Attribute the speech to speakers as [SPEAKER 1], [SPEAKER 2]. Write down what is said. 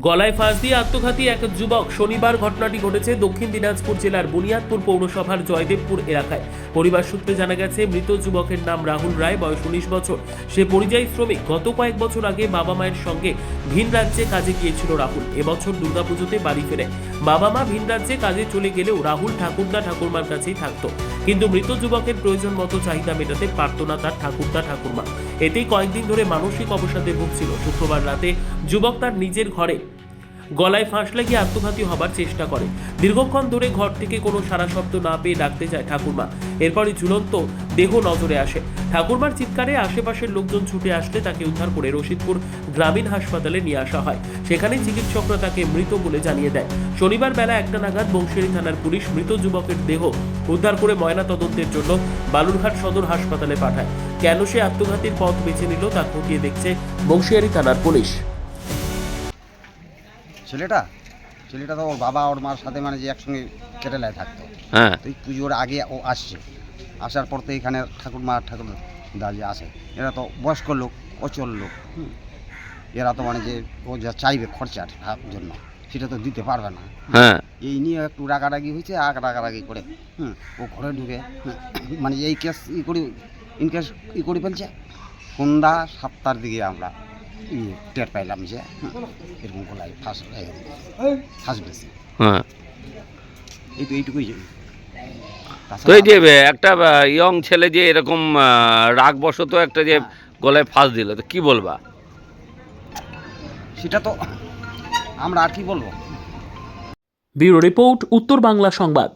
[SPEAKER 1] গলায় ফাঁস দিয়ে আত্মঘাতী এক যুবক। শনিবার ঘটনাটি ঘটেছে দক্ষিণ দিনাজপুর জেলার বুনিয়াদপুর পৌরসভার জয়দেবপুর এলাকায়। পরিবার সূত্রে জানা গেছে, মৃত যুবকের নাম রাহুল রায়, বয়স উনিশ বছর। সে পরিযায়ী শ্রমিক। গত কয়েক বছর আগে বাবা মায়ের সঙ্গে ভিন রাজ্যে কাজে গিয়েছিল রাহুল। এবছর দুর্গাপুজোতে বাড়ি ফেরে। বাবা মা ভিন রাজ্যে কাজে চলে গেলেও রাহুল ঠাকুরদা ঠাকুরমার কাছেই থাকতো। কিন্তু মৃত যুবকের প্রয়োজন মতো চাহিদা মেটাতে পারত না তার ঠাকুরদা ঠাকুরমা। এতেই কয়েকদিন ধরে মানসিক অবসাদে ভুগছিল। শুক্রবার রাতে যুবক তার নিজের ঘরে গলায় ফাঁস লাগিয়ে আত্মঘাতী হবার চেষ্টা করে। দীর্ঘক্ষণ ধরে ঘর থেকে কোনো সারা শব্দ না পেয়ে ডাকতে যায় ঠাকুরমা। এরপরই ঝুলন্ত দেহ নজরে আসে। ঠাকুরমার চিৎকারে আশেপাশের লোকজন ছুটে আসলে তাকে উদ্ধার করে রশিদপুর গ্রামীণ হাসপাতালে নিয়ে আসা হয়। সেখানে চিকিৎসকরা তাকে মৃত বলে জানিয়ে দেয়। শনিবার বেলা একটা নাগাদ বংশিয়ারি থানার পুলিশ মৃত যুবকের দেহ উদ্ধার করে ময়না তদন্তের জন্য বালুরঘাট সদর হাসপাতালে পাঠায়। কেন সে আত্মঘাতীর পথ বেছে নিল তা খতিয়ে দেখছে বংশিয়ারি থানার পুলিশ।
[SPEAKER 2] ছেলেটা? ছেলেটা তো ওর বাবা ওর মার সাথে মানে যে একসঙ্গে কেরালায় থাকতো।
[SPEAKER 3] হ্যাঁ।
[SPEAKER 2] তো এই পুজোর আগে ও আসছে। আসার পর তো এখানে ঠাকুর মা ঠাকুর দাঁড়িয়ে আসে এরা তো বয়স্ক লোক অচল লোক হুম। এরা তো মানে যে ও যা চাইবে খরচার জন্য সেটা তো দিতে পারবে না।
[SPEAKER 3] হ্যাঁ।
[SPEAKER 2] এই নিয়ে একটু রাগারাগি হয়েছে আগ রাগারাগি করে হুম ও ঘরে ঢুকে মানে এই কেস ই করি ইন কেস ই করে ফেলছে সন্ধ্যা সাতটার দিকে আমরা টের পাইলাম যে এরকম গলায় ফাঁস ফাঁস বেশি
[SPEAKER 3] হ্যাঁ।
[SPEAKER 2] এই তো এইটুকুই
[SPEAKER 3] তো এই যে একটা ইয়ং ছেলে যে এরকম রাগ বশত একটা যে গলায় ফাঁস দিল তো কি বলবা?
[SPEAKER 2] সেটা তো আমরা আর কি বলব?
[SPEAKER 1] ব্যুরো রিপোর্ট উত্তর বাংলা সংবাদ।